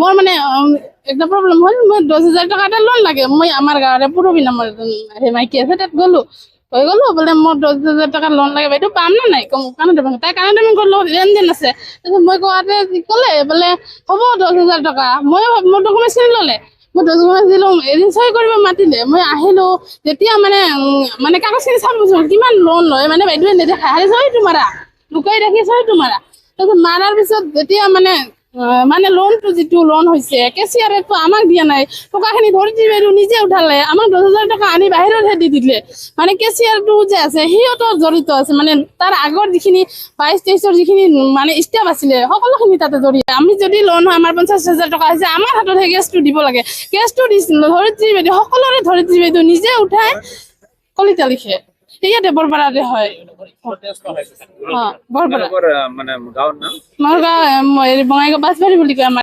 মোৰ মানে একটা প্ৰব্লেম হ'ল, মই দহ হাজাৰ টকা এটা লোন লাগে। মই আমাৰ গাঁৱৰে পুৰবী নামৰ সেই মাইকী আছে, তাত গ'লো। হৈ গ'লো, বোলে মোৰ দহ হাজাৰ টকা লোন লাগে, বাইদেউ, পাম নে নাই? কানাডা বেংক তাই কানাডা বেংকৰ লগত লেনদেন আছে। মই কোৱাতে ক'লে, বোলে, হ'ব দহ হাজাৰ টকা। মই মোৰ ডকুমেণ্টছখিনি ল'লে। মই ডকুমেণ্টছ দিলোঁ এদিন চহী কৰিব মাতিলে। মই আহিলোঁ, যেতিয়া মানে মানে কাগজখিনি চাব বিচাৰোঁ কিমান লোন লয়? মানে বাইদেৱে নেদেখায় আৰে চহীটো মাৰা লুকাই ৰাখি চহীটো মাৰা তাৰপিছত মাৰাৰ পিছত যেতিয়া মানে মানে লোনটো যিটো লোন হৈছে কেচিয়াৰেতো আমাক দিয়া নাই। টকাখিনি ধৰি দি বাইদেউ নিজে উঠালে। আমাক দহ হাজাৰ টকা আনি বাহিৰতহে দি দিলে। মানে কেচিয়াৰটো যে আছে, সিহঁতৰ জড়িত আছে। মানে তাৰ আগৰ যিখিনি, বাইছ তেইছৰ যিখিনি মানে ষ্টেপ আছিলে, সকলোখিনি তাতে জড়িত। আমি যদি লোন হয়, আমাৰ পঞ্চাছ হাজাৰ টকা হৈছে, আমাৰ হাতত সেই কেছটো দিব লাগে। কেছটো ধৰিত্ৰী বাইদেউ সকলোৰে ধৰিত্ৰী বাইদেউ নিজে উঠাই কলিতা লিখে ইয়াতে বৰপাৰাতে হয়। বৰপাৰা। আহ, মানে গাঁৱৰ নাম? মোৰ গাঁও বঙাইগাঁও বাছবাৰী বুলি কয় আমাৰ।